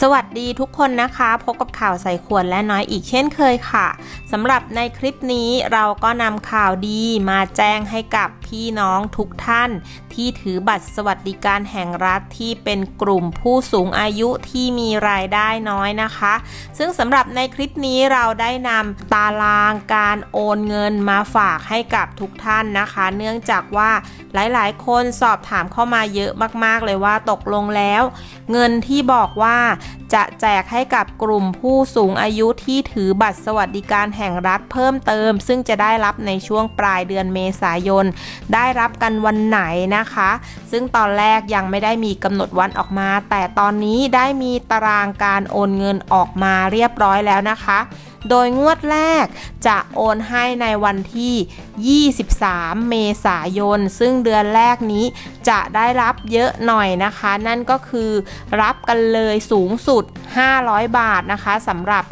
สวัสดีทุกคนนะคะ พบกับข่าวใส่ขวดและน้อยอีกเช่นเคยค่ะสำหรับในคลิปนี้เราก็นำข่าวดีมาแจ้งให้กับพี่น้องทุกท่าน ที่ถือบัตรสวัสดิการแห่งรัฐที่เป็นกลุ่มผู้สูงอายุที่มีรายได้น้อยนะคะ ซึ่งสำหรับในคลิปนี้เราได้นำตารางการโอนเงินมาฝากให้กับทุกท่านนะคะ เนื่องจากว่าหลายๆ คนสอบถามเข้ามาเยอะมาก ๆ เลยว่าตกลงแล้ว เงินที่บอกว่าจะแจกให้กับกลุ่มผู้สูงอายุที่ถือบัตรสวัสดิการแห่งรัฐเพิ่มเติม ซึ่งจะได้รับในช่วงปลายเดือนเมษายน ได้รับกันวันไหนนะคะ ซึ่งตอนแรกยังไม่ได้มีกำหนดวันออกมา แต่ตอนนี้ได้มีตารางการโอนเงินออกมาเรียบร้อยแล้วนะคะ โดยงวดแรกจะโอนให้ในวันที่ 23 เมษายน ซึ่งเดือนแรกนี้จะได้รับเยอะหน่อยนะคะ นั่นก็คือรับกันเลยสูงสุด 500 บาทนะคะสำหรับ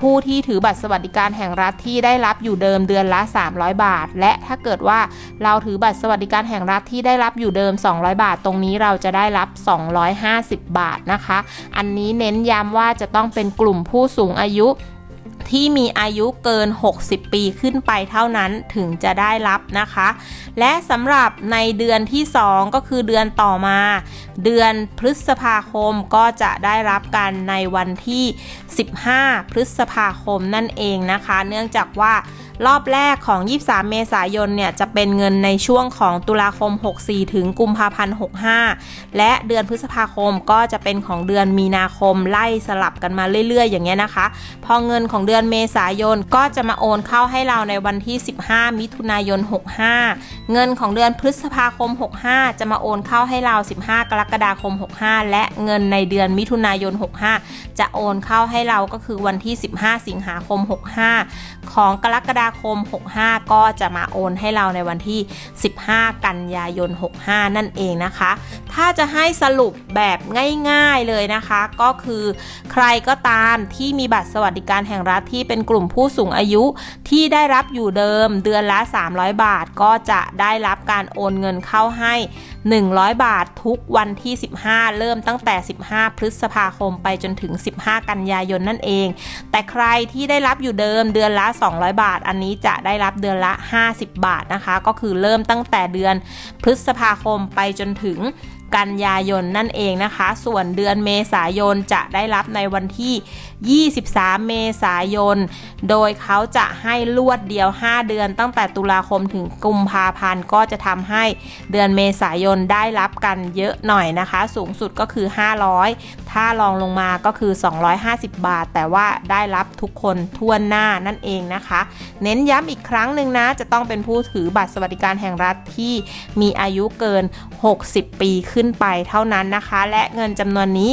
ผู้ที่ถือบัตรสวัสดิการแห่งรัฐที่ได้รับอยู่เดิมเดือนละ 300 บาท และถ้าเกิดว่าเราถือบัตรสวัสดิการแห่งรัฐที่ได้รับอยู่เดิม 200 บาท ตรงนี้เราจะได้รับ 250 บาทนะคะ อันนี้เน้นย้ำว่าจะต้องเป็นกลุ่มผู้สูงอายุ ที่มีอายุเกิน 60 ปีขึ้นไปเท่านั้นถึงจะได้รับนะคะ และสำหรับในเดือนที่ 2 ก็คือเดือนต่อมา เดือนพฤษภาคมก็จะได้รับกันในวันที่ 15 พฤษภาคมนั่นเองนะคะ เนื่องจากว่า รอบแรกของ 23 เมษายนเนี่ยจะเป็นเงินในช่วงของตุลาคม 64 ถึงกุมภาพันธ์ 65 และเดือนพฤษภาคมก็จะเป็นของเดือนมีนาคมไล่สลับกันมาเรื่อย ๆ อย่างเงี้ยนะคะ พอเงินของเดือนเมษายนก็จะมาโอนเข้าให้เราในวันที่ 15 มิถุนายน 65 เงินของเดือนพฤษภาคม 65 จะมาโอนเข้าให้เรา 15 กรกฎาคม 65 และเงินในเดือนมิถุนายน 65 จะโอนเข้าให้เราก็คือวันที่ 15 สิงหาคม 65 ของกรกฎาคม 65 ก็จะมาโอนให้เราในวันที่ 15 กันยายน 65 นั่นเองนะคะ ถ้าจะให้สรุปแบบง่ายๆเลยนะคะ ก็คือใครก็ตามที่มีบัตรสวัสดิการแห่งรัฐที่เป็นกลุ่มผู้สูงอายุที่ได้รับอยู่เดิมเดือนละ 300 บาทก็จะได้รับการโอนเงินเข้าให้ 100 บาททุกวันที่ 15 เริ่มตั้งแต่ 15 พฤษภาคมไปจนถึง 15 กันยายนนั่นเอง แต่ใครที่ได้รับอยู่เดิมเดือนละ 200 บาท อันนี้จะได้รับเดือนละ 50 บาทนะคะ ก็คือเริ่มตั้งแต่เดือนพฤษภาคมไปจนถึงกันยายนนั่นเองนะคะ ส่วนเดือนเมษายนจะได้รับในวันที่ 23 เมษายน โดยเขาจะให้ลวดเดียว 5 เดือนตั้งแต่ตุลาคมถึงกุมภาพันธ์ก็จะทำให้เดือนเมษายนได้รับกันเยอะหน่อยนะคะ สูงสุดก็คือ 500 ถ้าลองลงมาก็คือ 250 บาท แต่ว่าได้รับทุกคนทั่วหน้านั่นเองนะคะ เน้นย้ำอีกครั้งหนึ่งนะ จะต้องเป็นผู้ถือบัตรสวัสดิการแห่งรัฐที่มีอายุเกิน 60 ปีขึ้นไปเท่านั้นนะคะ และเงินจำนวนนี้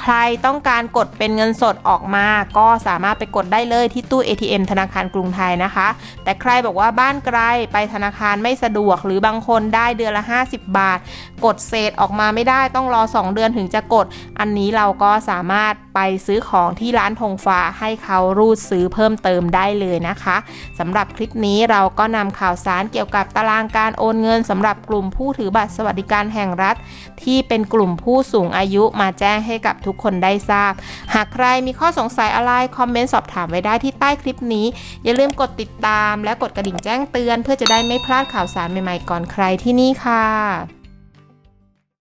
ใครต้องการกดเป็นเงินสดออกมา ก็สามารถไปกดได้เลยที่ตู้ ATM ธนาคารกรุงไทยนะคะ แต่ใครบอกว่าบ้านไกลไปธนาคารไม่สะดวก หรือบางคนได้เดือนละ 50 บาท กดเศษออกมาไม่ได้ต้องรอ 2 เดือนถึงจะกด อันนี้เราก็สามารถไปซื้อของที่ร้านธงฟ้าให้เขารูดซื้อเพิ่มเติมได้เลยนะคะสำหรับคลิปนี้เราก็นำข่าวสารเกี่ยวกับตารางการโอนเงินสำหรับกลุ่มผู้ถือบัตรสวัสดิการแห่งรัฐ ที่เป็นกลุ่มผู้สูงอายุมาแจ้งให้กับทุกคนได้ทราบ หากใครมีข้อสงสัยอะไร คอมเมนต์สอบถามไว้ได้ที่ใต้คลิปนี้ อย่าลืมกดติดตามและกดกระดิ่งแจ้งเตือน เพื่อจะได้ไม่พลาดข่าวสารใหม่ๆก่อนใครที่นี่ค่ะ